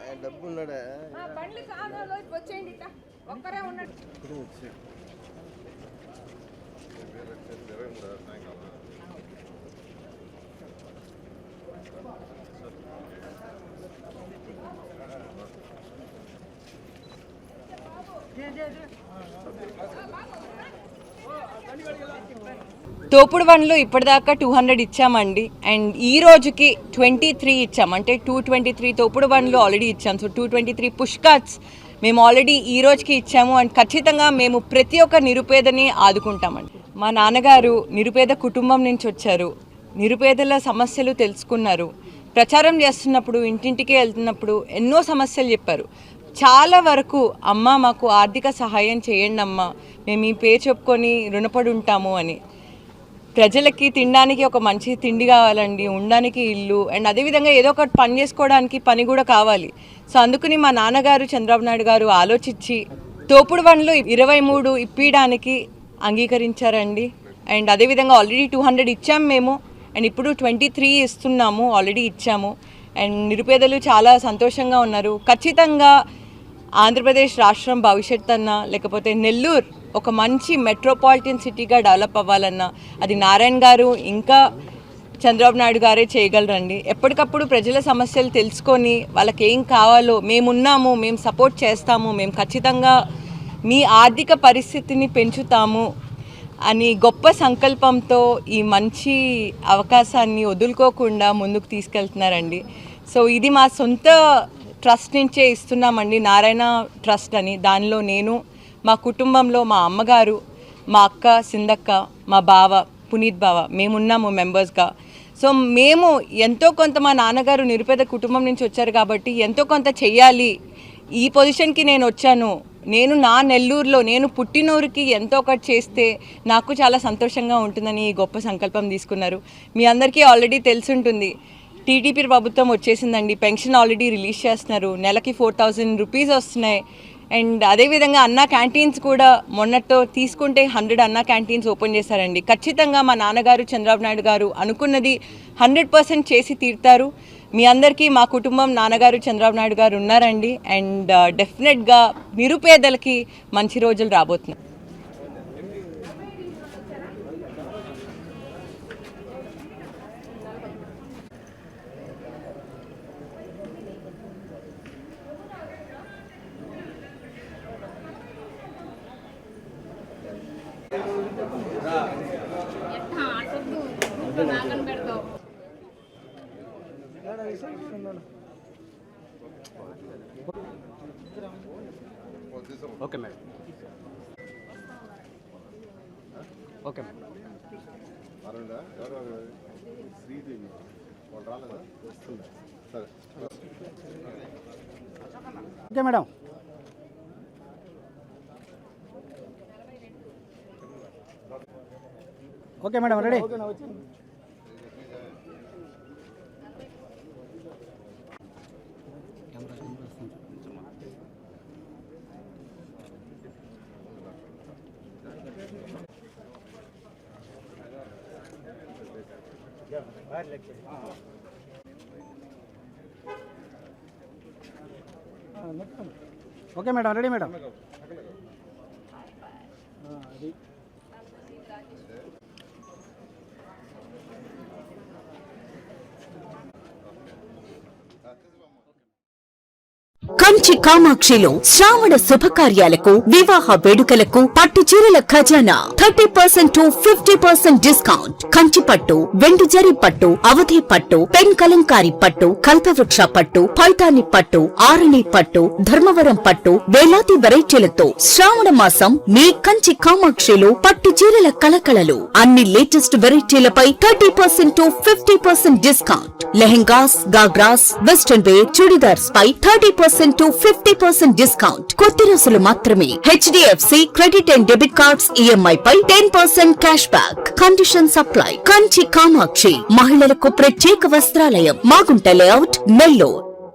ఆయన డబ్బు ఉన్నాడా? ఆ, బండ్లు కాదు వచ్చేయండి ఒక్కరే ఉన్నాడు. తోపుడు వన్లో ఇప్పటిదాకా టూ హండ్రెడ్ ఇచ్చామండి. అండ్ ఈ రోజుకి ట్వంటీ త్రీ ఇచ్చాం. అంటే టూ ట్వంటీ త్రీ తోపుడు వన్లు ఆల్రెడీ ఇచ్చాం. So two twenty three pushcarts మేము ఆల్రెడీ ఈ రోజుకి ఇచ్చాము. అండ్ ఖచ్చితంగా మేము ప్రతి ఒక్క నిరుపేదని ఆదుకుంటామండి. మా నాన్నగారు నిరుపేద కుటుంబం నుంచి వచ్చారు. నిరుపేదల సమస్యలు తెలుసుకున్నారు. ప్రచారం చేస్తున్నప్పుడు ఇంటింటికి వెళ్తున్నప్పుడు ఎన్నో సమస్యలు చెప్పారు. చాలా వరకు అమ్మ మాకు ఆర్థిక సహాయం చేయండి అమ్మ మేము ఈ పే చెప్పుకొని రుణపడి ఉంటాము అని. ప్రజలకి తినడానికి ఒక మంచి తిండి కావాలండి ఉండడానికి ఇల్లు అండ్ అదేవిధంగా ఏదో ఒకటి పని చేసుకోవడానికి పని కూడా కావాలి. సో అందుకని మా నాన్నగారు చంద్రబాబు నాయుడు గారు ఆలోచించి తోపుడు బండ్లు ఇరవై మూడు ఇప్పించడానికి అంగీకరించారండి. అండ్ అదేవిధంగా ఆల్రెడీ టూ హండ్రెడ్ ఇచ్చాము మేము అండ్ ఇప్పుడు ట్వంటీ త్రీ ఇస్తున్నాము ఆల్రెడీ ఇచ్చాము. అండ్ నిరుపేదలు చాలా సంతోషంగా ఉన్నారు. ఖచ్చితంగా ఆంధ్రప్రదేశ్ రాష్ట్రం భవిష్యత్ అన్నా లేకపోతే నెల్లూరు ఒక మంచి మెట్రోపాలిటన్ సిటీగా డెవలప్ అవ్వాలన్నా అది నారాయణ గారు ఇంకా చంద్రబాబు నాయుడు గారే చేయగలరండి. ఎప్పటికప్పుడు ప్రజల సమస్యలు తెలుసుకొని వాళ్ళకి ఏం కావాలో మేమున్నాము మేము సపోర్ట్ చేస్తాము మేము ఖచ్చితంగా మీ ఆర్థిక పరిస్థితిని పెంచుతాము అని గొప్ప సంకల్పంతో ఈ మంచి అవకాశాన్ని వదులుకోకుండా ముందుకు తీసుకెళ్తున్నారండి. సో ఇది మా సొంత ట్రస్ట్ నుంచే ఇస్తున్నామండి. నారాయణ ట్రస్ట్ అని. దానిలో నేను మా కుటుంబంలో మా అమ్మగారు మా అక్క సిందక్క మా బావ పునీత్ బావ మేమున్నాము మెంబర్స్గా సో మేము ఎంతో కొంత మా నాన్నగారు నిరుపేద కుటుంబం నుంచి వచ్చారు కాబట్టి ఎంతో కొంత చెయ్యాలి. ఈ పొజిషన్కి నేను వచ్చాను. నేను నా నెల్లూరులో నేను పుట్టినూరుకి ఎంతో ఒకటి చేస్తే నాకు చాలా సంతోషంగా ఉంటుందని ఈ గొప్ప సంకల్పం తీసుకున్నారు. మీ అందరికీ ఆల్రెడీ తెలుసుంటుంది టీడీపీ ప్రభుత్వం వచ్చేసిందండి. పెన్షన్ ఆల్రెడీ రిలీజ్ చేస్తున్నారు. నెలకి ఫోర్ థౌజండ్ రూపీస్ వస్తున్నాయి. అండ్ అదేవిధంగా అన్నా క్యాంటీన్స్ కూడా మొన్నతో తీసుకుంటే హండ్రెడ్ అన్నా క్యాంటీన్స్ ఓపెన్ చేశారండి. ఖచ్చితంగా మా నాన్నగారు చంద్రబాబు నాయుడు గారు అనుకున్నది హండ్రెడ్ పర్సెంట్ చేసి తీరుతారు. మీ అందరికీ మా కుటుంబం నాన్నగారు చంద్రబాబు నాయుడు గారు ఉన్నారండి. అండ్ డెఫినెట్గా నిరుపేదలకి మంచి రోజులు రాబోతున్నాయి. Okay madam. Okay madam. Sridevi. Okay madam. Okay madam ready. Okay madam ready madam. Kanchi కామాక్షిలో శ్రావణ శుభకార్యాలకు వివాహ వేడుకలకు పట్టు చీరల ఖజానా. Thirty percent to fifty percent discount. Kanchi పట్టు వెండి జరి పట్టు అవధి పట్టు పెన్ కలంకారి పట్టు కల్పవృక్ష పట్టు పైతాని పట్టు ఆరణి పట్టు ధర్మవరం పట్టు వేలాది వెరైటీలతో శ్రావణ మాసం మీ కంచి కామాక్షిలో పట్టు చీరల కలకలలు అన్ని latest వెరైటీలపై thirty percent to fifty percent discount. Lehengas ghagras western wear churidars pi thirty percent percent to fifty percent discount. కొద్ది రోజులు మాత్రమే. HDFC credit and debit cards EMI pi ten percent cash back. Condition supply. Kanchi Kamakshi. మహిళలకు ప్రత్యేక వస్త్రాలయం. Magunta layout Nellore.